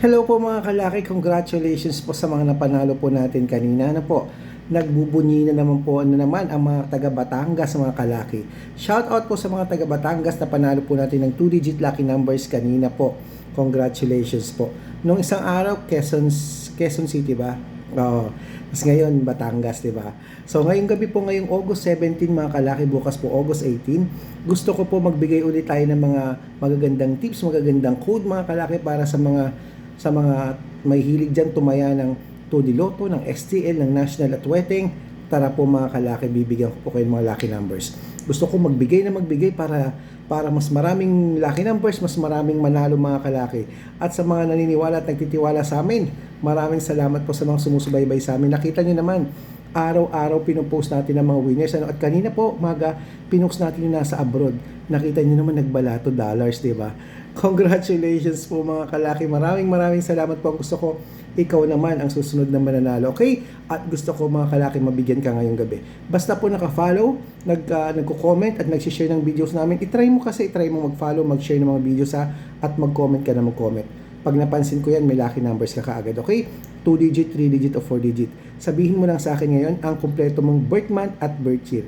Hello po mga kalaki, congratulations po sa mga napanalo po natin kanina na po. Nagbubunyi na naman po na naman ang mga taga Batangas mga kalaki. Shout out po sa mga taga Batangas na panalo po natin ng 2-digit lucky numbers kanina po. Congratulations po. Nung isang araw, Quezon, Quezon City ba? Oo. Tapos ngayon, Batangas, di ba? So ngayong gabi po, ngayong August 17 mga kalaki, bukas po August 18, gusto ko po magbigay ulit tayo ng mga magagandang tips, magagandang code mga kalaki para sa mga sa mga may hilig dyan tumaya ng 2D Lotto, ng STL, ng National at Wedding. Tara po mga kalaki, bibigyan ko po kayo ng mga lucky numbers. Gusto ko magbigay na magbigay para para mas maraming lucky numbers, mas maraming manalo mga kalaki. At sa mga naniniwala at nagtitiwala sa amin, maraming salamat po sa mga sumusubaybay sa amin. Nakita nyo naman, araw-araw pinupost natin ang mga winners. Ano? At kanina po, maga, pinost natin yung nasa abroad. Nakita nyo naman nagbalato dollars, di ba? Congratulations po mga kalaki. Maraming maraming salamat po. Gusto ko, ikaw naman ang susunod na mananalo. Okay? At gusto ko mga kalaki mabigyan ka ngayong gabi. Basta po naka-follow, nag, uh, nagko-comment at nag-share ng videos namin. I-try mo kasi, i-try mo mag-follow, mag-share ng mga videos ha, at mag-comment ka na mag-comment. Pag napansin ko yan, may lucky numbers ka kaagad. Okay? 2 digit, 3 digit, o 4 digit. Sabihin mo lang sa akin ngayon ang kumpleto mong birth month at birth year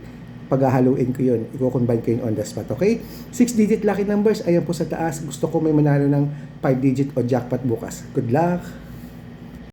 paghahaluin ko yun. Iko-combine ko yun on the spot, okay? 6-digit lucky numbers, ayan po sa taas. Gusto ko may manalo ng 5-digit o jackpot bukas. Good luck!